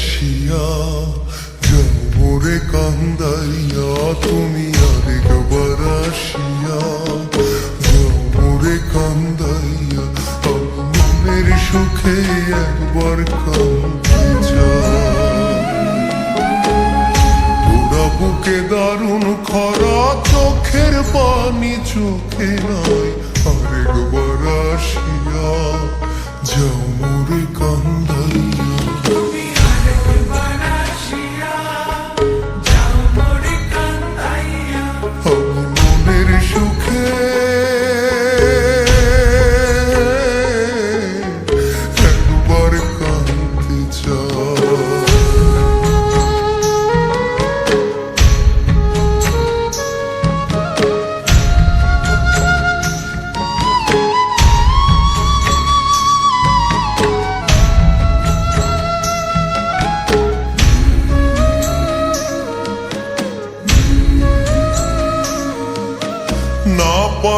ভালোবাসিয়া যৌবনে কান্দাইয়া তুমি আরেকবার আসিয়া যৌবনে কান্দাইয়া মনের সুখে একবার কান্দি তোরা বুকে দারুণ খরা, চোখের পানি চোখে নয় আরেকবার আসিয়া যৌবনে কান্দাইয়া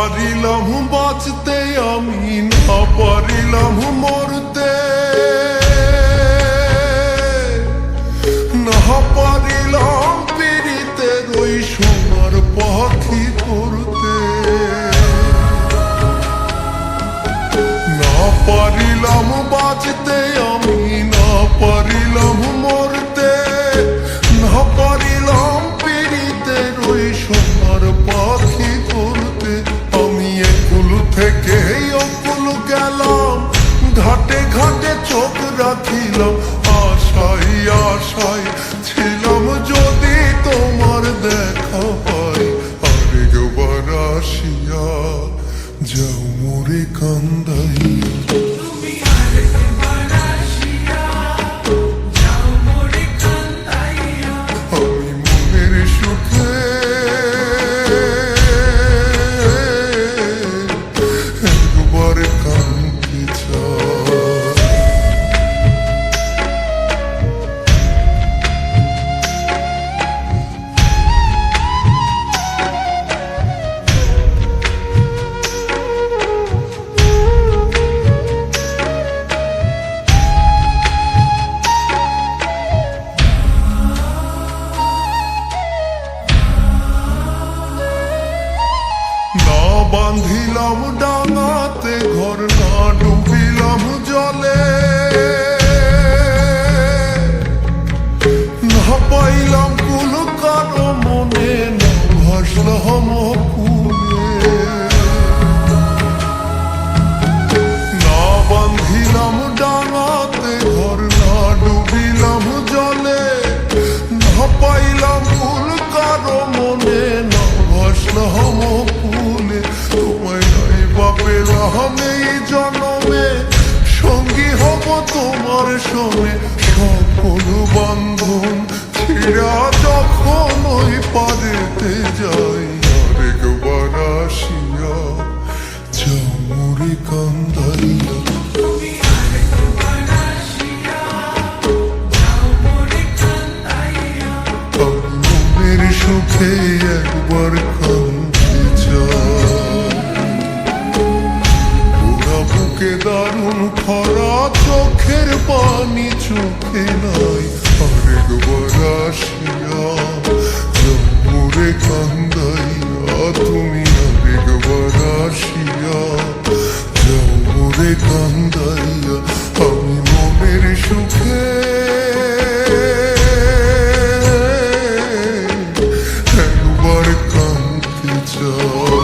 পারিলাম বাঁচতে আমি না পারিলাম মরতে। না পারিলাম পিড়িতে রই সোনার পাখি করতে। না পারিলাম রাখিলাম আশাই আশাই ছিলাম। যদি তোমার দেখা পাই আরেকবার আসিয়া যাও মোরে কান্দাইয়া। বাঁধিলাম ডাঙাতে, ঘর না ডুবিলাম জলে। না পাইলাম কুল কারও মনে, না ভাসলাম কুলে না বাঁধিলাম হব তোমার সঙ্গে। সকল বান্ধন ছিড়া যখন ওই পারেতে যাই আরেকবার আসিয়া চামড়ি কান্দাইয়া। সুখে একবার বুকে দারুণ খরা চোখের পানি চোখে নাই। আরেকবার আসিয়া জম্মুরে কান্দাইয়া, তুমি আরেকবার আসিয়া জম্মুরে কান্দাইয়া, আমি মনের সুখে। একবার কান্দতে চাও